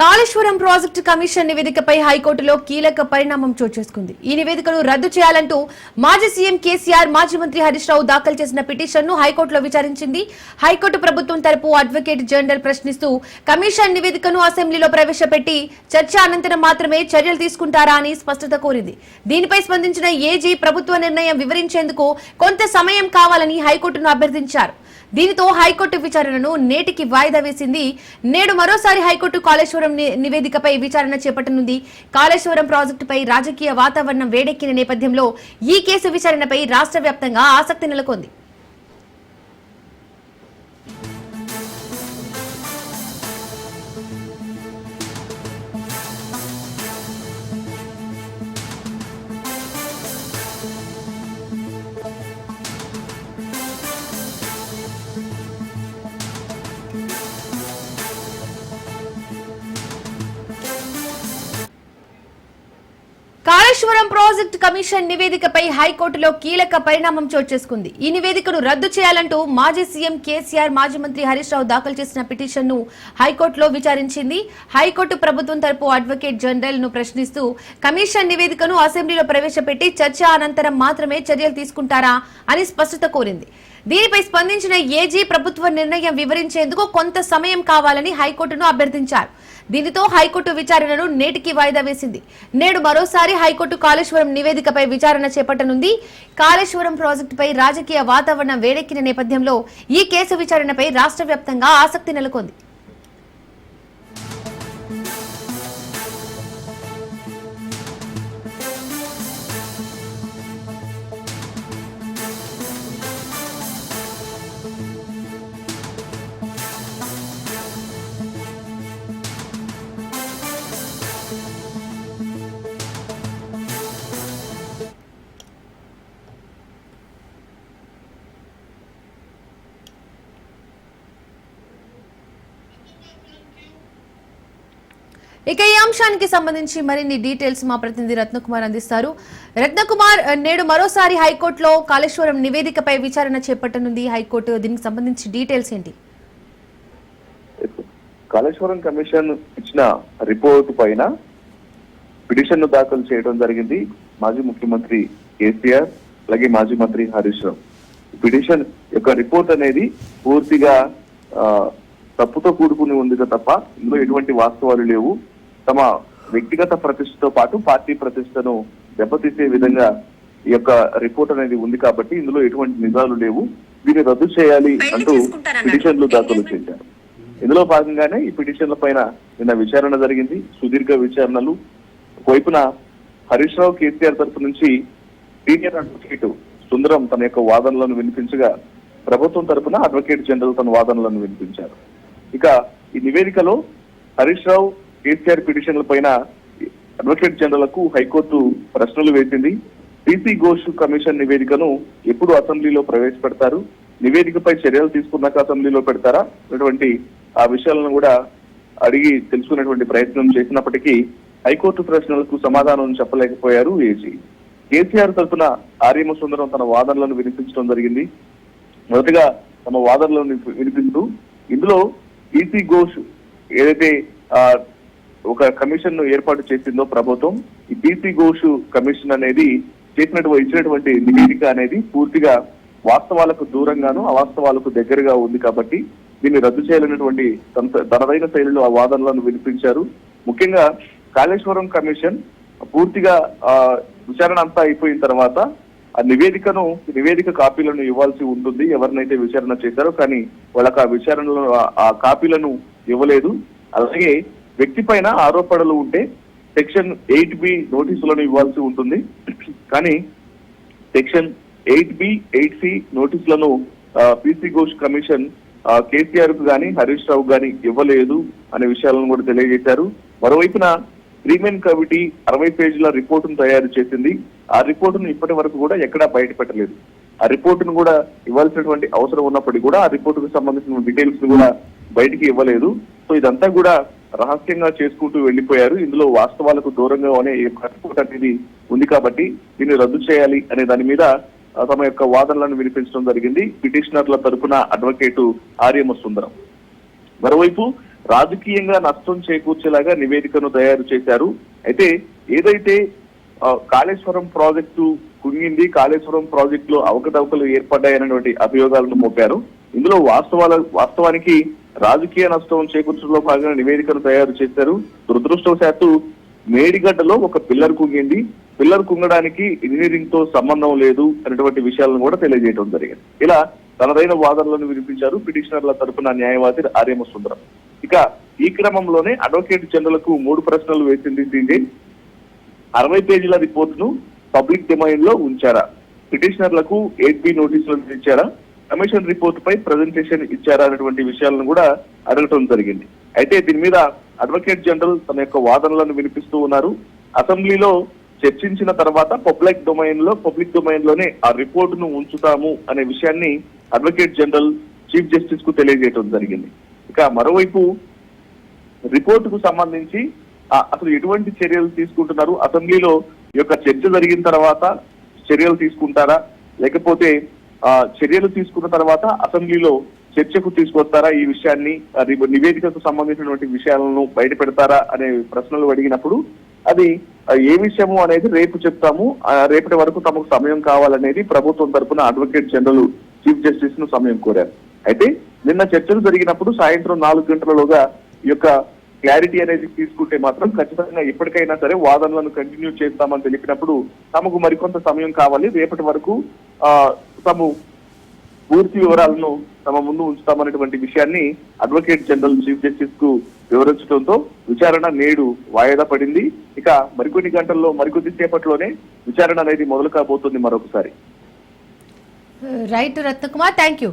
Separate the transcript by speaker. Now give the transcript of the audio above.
Speaker 1: Kaleshwaram project commission నివేదికపై హైకోర్టులో కీలక పరిణామం చోటు చేసుకుంది. ఈ నివేదికను రద్దు చేయాలంటూ మాజీ సీఎం కేసీఆర్ మాజీ మంత్రి హరీష్ రావు దాఖలు చేసిన పిటిషన్ను హైకోర్టులో విచారించింది. హైకోర్టు ప్రభుత్వం తరపు అడ్వకేట్ జనరల్ ప్రశ్నిస్తూ కమిషన్ నివేదికను అసెంబ్లీలో ప్రవేశపెట్టి చర్చ అనంతరం మాత్రమే చర్యలు తీసుకుంటారా అని స్పష్టత కోరింది. దీనిపై స్పందించిన ఏజీ ప్రభుత్వ నిర్ణయం వివరించేందుకు కొంత సమయం కావాలని హైకోర్టును అభ్యర్థించారు. దీనితో హైకోర్టు విచారణను నేటికి వాయిదా వేసింది. నేడు మరోసారి హైకోర్టు కాళేశ్వరం నివేదికపై విచారణ చేపట్టనుంది. కాళేశ్వరం ప్రాజెక్టుపై రాజకీయ వాతావరణం వేడెక్కిన నేపథ్యంలో ఈ కేసు విచారణపై రాష్ట్ర వ్యాప్తంగా ఆసక్తి నెలకొంది. కాళేశ్వరం ప్రాజెక్టు కమిషన్ నివేదికపై హైకోర్టులో కీలక పరిణామం చోటు చేసుకుంది. ఈ నివేదికను రద్దు చేయాలంటూ మాజీ సీఎం కేసీఆర్ మాజీ మంత్రి హరీష్ రావు దాఖలు చేసిన పిటిషన్ను హైకోర్టులో విచారించింది. హైకోర్టు ప్రభుత్వం తరపు అడ్వకేట్ జనరల్ను ప్రశ్నిస్తూ కమిషన్ నివేదికను అసెంబ్లీలో ప్రవేశపెట్టి చర్చ అనంతరం మాత్రమే చర్యలు తీసుకుంటారా అని స్పష్టత కోరింది. దీనిపై స్పందించిన ఏజీ ప్రభుత్వ నిర్ణయం వివరించేందుకు కొంత సమయం కావాలని హైకోర్టును అభ్యర్థించారు. దీనితో హైకోర్టు విచారణను నేటికి వాయిదా వేసింది. నేడు మరోసారి హైకోర్టు కాళేశ్వరం నివేదికపై విచారణ చేపట్టనుంది. కాళేశ్వరం ప్రాజెక్టుపై రాజకీయ వాతావరణం వేడెక్కిన నేపథ్యంలో ఈ కేసు విచారణపై రాష్ట్ర వ్యాప్తంగా ఆసక్తి నెలకొంది. ఇక ఈ అంశానికి సంబంధించి మరిన్ని డీటెయిల్స్ మా ప్రతినిధి రత్నకుమార్ అందిస్తారు. రత్నకుమార్ నేడు మరోసారి హైకోర్టులో కాళేశ్వరం నివేదికపై విచారణ చేపట్టనుంది. హైకోర్టు దీనికి సంబంధించి డీటెయిల్స్ ఏంటి?
Speaker 2: కాళేశ్వరం కమిషన్ ఇచ్చిన రిపోర్ట్ పైన పిటిషన్ను దాఖలు చేయడం జరిగింది. మాజీ ముఖ్యమంత్రి కేసీఆర్ అలాగే మాజీ మంత్రి హరీష్ రావు. పిటిషన్ యొక్క రిపోర్ట్ అనేది పూర్తిగా తప్పుతో కూడుకుని ఉంది తప్ప ఇందులో ఎటువంటి వాస్తవాలు లేవు. తమ వ్యక్తిగత ప్రతిష్టతో పాటు పార్టీ ప్రతిష్టను దెబ్బతీసే విధంగా ఈ యొక్క రిపోర్ట్ అనేది ఉంది కాబట్టి ఇందులో ఎటువంటి నిజాలు లేవు. దీన్ని రద్దు చేయాలి అంటూ పిటిషన్లు దాఖలు చేశారు. ఇందులో భాగంగానే ఈ పిటిషన్ల పైన నిన్న విచారణ జరిగింది. సుదీర్ఘ విచారణలు. ఒకవైపున హరీష్ రావు కేసీఆర్ తరపు నుంచి సీనియర్ అడ్వకేట్ సుందరం తన యొక్క వాదనలను వినిపించగా ప్రభుత్వం తరపున అడ్వకేట్ జనరల్ తన వాదనలను వినిపించారు. ఇక ఈ నివేదికలో హరీష్ రావు కేసీఆర్ పిటిషన్ల పైన అడ్వకేట్ జనరల్కు హైకోర్టు ప్రశ్నలు వేసింది. పీసీ ఘోష్ కమిషన్ నివేదికను ఎప్పుడు అసెంబ్లీలో ప్రవేశపెడతారు? నివేదికపై చర్యలు తీసుకున్నాక అసెంబ్లీలో పెడతారా? అటువంటి ఆ విషయాలను కూడా అడిగి తెలుసుకునేటువంటి ప్రయత్నం చేసినప్పటికీ హైకోర్టు ప్రశ్నలకు సమాధానం చెప్పలేకపోయారు ఏజీ. కేసీఆర్ తరఫున ఆర్యమ సుందరం తన వాదనలను వినిపించడం జరిగింది. మొదటగా తమ వాదనలను వినిపిస్తూ ఇందులో ఈసీ ఘోష్ ఏదైతే ఆ, ఒక కమిషన్ను ఏర్పాటు చేసిందో ప్రభుత్వం ఈ బీసీ ఘోష్ కమిషన్ అనేది చేసినటువంటి ఇచ్చినటువంటి నివేదిక అనేది పూర్తిగా వాస్తవాలకు దూరంగాను అవాస్తవాలకు దగ్గరగా ఉంది కాబట్టి దీన్ని రద్దు చేయాలనేటువంటి తనదైన శైలిలో ఆ వాదనలను వినిపించారు. ముఖ్యంగా కాళేశ్వరం కమిషన్ పూర్తిగా ఆ విచారణ అంతా అయిపోయిన తర్వాత ఆ నివేదికను నివేదిక కాపీలను ఇవ్వాల్సి ఉంటుంది. ఎవరినైతే విచారణ చేశారో కానీ వాళ్ళకి ఆ విచారణలో ఆ కాపీలను ఇవ్వలేదు. అలాగే వ్యక్తి పైన ఆరోపణలు ఉంటే సెక్షన్ ఎయిట్ బి నోటీసులను ఇవ్వాల్సి ఉంటుంది. కానీ section eight B eight C నోటీసులను PC Ghosh commission కేసీఆర్కు గాని హరీష్ రావు గాని ఇవ్వలేదు అనే విషయాలను కూడా తెలియజేశారు. మరోవైపున త్రీమెన్ కమిటీ అరవై పేజీల రిపోర్టును తయారు చేసింది. ఆ రిపోర్టును ఇప్పటి వరకు కూడా ఎక్కడా బయట పెట్టలేదు ఆ రిపోర్టును కూడా ఇవ్వాల్సినటువంటి అవసరం ఉన్నప్పటికీ కూడా ఆ రిపోర్టుకు సంబంధించిన డీటెయిల్స్ కూడా బయటికి ఇవ్వలేదు. సో ఇదంతా కూడా రహస్యంగా చేసుకుంటూ వెళ్ళిపోయారు ఇందులో వాస్తవాలకు దూరంగా అనే కట్టుకోట అనేది ఉంది కాబట్టి దీన్ని రద్దు చేయాలి అనే దాని మీద తమ యొక్క వాదనలను వినిపించడం జరిగింది. పిటిషనర్ల తరపున అడ్వకేటు ఆర్యమ సుందరం మరోవైపు రాజకీయంగా నష్టం చేకూర్చేలాగా నివేదికను తయారు చేశారు. అయితే ఏదైతే కాళేశ్వరం ప్రాజెక్టు కుంగింది కాళేశ్వరం ప్రాజెక్ట్లో అవకతవకలు ఏర్పడ్డాయనేటువంటి అభియోగాలను మోపారు. ఇందులో వాస్తవాల వాస్తవానికి రాజకీయ నష్టం చేకూర్చడంలో భాగంగా నివేదికను తయారు చేశారు. దురదృష్టవశాత్తు మేడిగడ్డలో ఒక పిల్లర్ కుంగింది. పిల్లర్ కుంగడానికి ఇంజనీరింగ్తో సంబంధం లేదు అనేటువంటి విషయాలను కూడా తెలియజేయడం జరిగింది. ఇలా తనదైన వాదనలను వినిపించారు పిటిషనర్ల తరపున న్యాయవాది ఆర్యమ సుందరం ఇక ఈ క్రమంలోనే అడ్వకేట్ జనరల్కు మూడు ప్రశ్నలు వేసింది దీన్ని అరవై పేజీల రిపోర్ట్ను పబ్లిక్ డిమాండ్లో ఉంచారా? పిటిషనర్లకు ఎయిట్ బి నోటీసులు ఇచ్చారా? కమిషన్ రిపోర్ట్ పై ప్రజెంటేషన్ ఇచ్చారా అనేటువంటి విషయాలను కూడా అడగటం జరిగింది. అయితే దీని మీద అడ్వకేట్ జనరల్ తన యొక్క వాదనలను వినిపిస్తూ ఉన్నారు. అసెంబ్లీలో చర్చించిన తర్వాత పబ్లిక్ డొమైన్లో పబ్లిక్ డొమైన్లోనే ఆ రిపోర్ట్ను ఉంచుతాము అనే విషయాన్ని అడ్వకేట్ జనరల్ చీఫ్ జస్టిస్కు తెలియజేయడం జరిగింది. ఇక మరోవైపు రిపోర్ట్కు సంబంధించి అసలు ఎటువంటి చర్యలు తీసుకుంటున్నారు? అసెంబ్లీలో యొక్క చర్చ జరిగిన తర్వాత చర్యలు తీసుకుంటారా? లేకపోతే చర్యలు తీసుకున్న తర్వాత అసెంబ్లీలో చర్చకు తీసుకొస్తారా? ఈ విషయాన్ని అది నివేదికకు సంబంధించినటువంటి విషయాలను బయట పెడతారా అనే ప్రశ్నలు అడిగినప్పుడు అది ఏ విషయము అనేది రేపు చెప్తాము ఆ, రేపటి వరకు తమకు సమయం కావాలనేది ప్రభుత్వం తరపున అడ్వకేట్ జనరల్ చీఫ్ జస్టిస్ను సమయం కోరారు. అయితే నిన్న చర్చలు జరిగినప్పుడు సాయంత్రం నాలుగు గంటలలోగా ఈ యొక్క క్లారిటీ అనేది తీసుకుంటే మాత్రం ఖచ్చితంగా ఎప్పటికైనా సరే వాదనలను కంటిన్యూ చేస్తామని తెలిపినప్పుడు తమకు మరికొంత సమయం కావాలి. రేపటి వరకు ఆ తాము పూర్తి వివరాలను తమ ముందు ఉంచుతామనేటువంటి విషయాన్ని అడ్వకేట్ జనరల్ చీఫ్ జస్టిస్కు వివరించడంతో విచారణ నేడు వాయిదా పడింది. ఇక మరికొన్ని గంటల్లో మరికొద్ది సేపట్లోనే విచారణ అనేది మొదలు కాబోతుంది మరొకసారి.
Speaker 1: Right Ratnakumar thank you